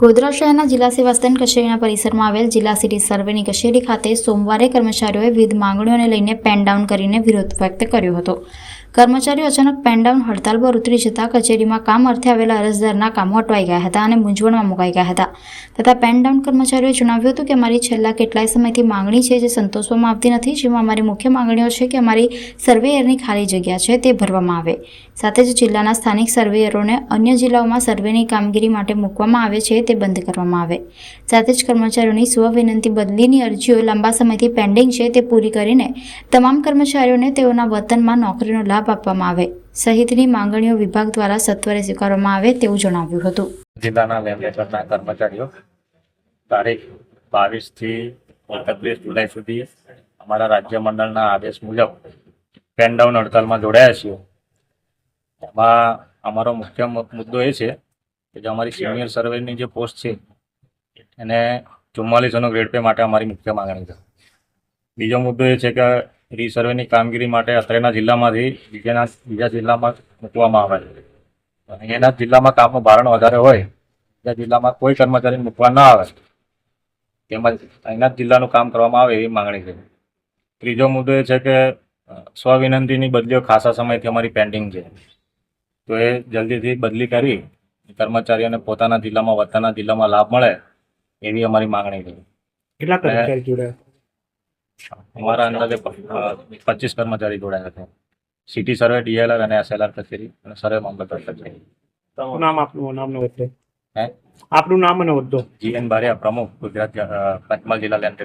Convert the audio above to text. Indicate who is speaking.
Speaker 1: ગોધરા શહેરના જિલ્લા સેવા કચેરીના પરિસરમાં આવેલ જિલ્લા સિટી સર્વેની કચેરી ખાતે સોમવારે કર્મચારીઓએ વિવિધ માંગણીઓને લઈને પેનડાઉન કરીને વિરોધ વ્યક્ત કર્યો હતો. કર્મચારીઓ અચાનક પેનડાઉન હડતાલ પર ઉતરી જતા કચેરીમાં કામ અર્થે આવેલા અરજદારના કામો અટવાઈ ગયા હતા અને મૂંઝવણમાં મુકાઈ ગયા હતા. તથા પેનડાઉન કર્મચારીઓએ જણાવ્યું હતું કે અમારી છેલ્લા કેટલાય સમયથી માંગણી છે જે સંતોષવામાં આવતી નથી, જેમાં અમારી મુખ્ય માંગણીઓ છે કે અમારી સર્વેયરની ખાલી જગ્યા છે તે ભરવામાં આવે. સાથે જ જિલ્લાના સ્થાનિક સર્વેયરોને અન્ય જિલ્લાઓમાં સર્વેની કામગીરી માટે મૂકવામાં આવે છે તે બંધ કરવામાં આવે. સાથે જ કર્મચારીઓની સ્વ વિનંતી બદલીની અરજીઓ લાંબા સમયથી પેન્ડિંગ છે તે પૂરી કરીને તમામ કર્મચારીઓને તેઓના વતનમાં નોકરીનો લાભ આપવામાં આવે. સહિતની માંગણીઓ વિભાગ દ્વારા સત્વરે સ્વીકારવામાં આવે તેવું જણાવ્યું હતું.
Speaker 2: જિલ્લાના લેમલેટરના કર્મચારીઓ, તારીખ બાવીસથી એકત્રીસ જુલાઈ સુધી અમારા રાજ્ય મંડળના આદેશ મુજબ પેન ડાઉન હડતાલમાં જોડાયા છીએ. એમાં અમારો મુખ્ય મુદ્દો એ છે કે જે અમારી સિનિયર સર્વેની જે પોસ્ટ છે એને ચુમ્માલીસોનો ગ્રેડ પે માટે અમારી મુખ્ય માંગણી છે. બીજો મુદ્દો એ છે કે રીસર્વેની કામગીરી માટે અત્રેના જિલ્લામાંથી બીજાના બીજા જિલ્લામાં મૂકવામાં આવે છે. અહીંયાના જિલ્લામાં કામનું ભારણ વધારે હોય બીજા જિલ્લામાં કોઈ કર્મચારી મૂકવા ના આવે. તેમજ અહીંના જિલ્લાનું કામ કરવામાં આવે એવી માંગણી છે. ત્રીજો મુદ્દો એ છે કે સ્વવિનંતીની બદલીઓ ખાસા સમયથી અમારી પેન્ડિંગ છે. તો એ જલ્દીથી બદલી કરી કર્મચારીઓને પોતાના જિલ્લામાં વતનના જિલ્લામાં લાભ મળે એવી અમારી માંગણી છે.
Speaker 3: કેટલા કર્મચારી જોડાયા?
Speaker 2: અમારા અંદાજે પચીસ કર્મચારી જોડાયા છે. સિટી સર્વે ડીએલઆર અને એસએલઆર કચેરી અને સર્વે મામલતદાર કચેરી.
Speaker 3: નામ આપનું નામ વધે
Speaker 2: હે?
Speaker 3: આપનું નામ અને હોદ્દો
Speaker 2: જીએન બારિયા પ્રમુખ ગુજરાત પંચમહાલ જિલ્લા લેન્ડ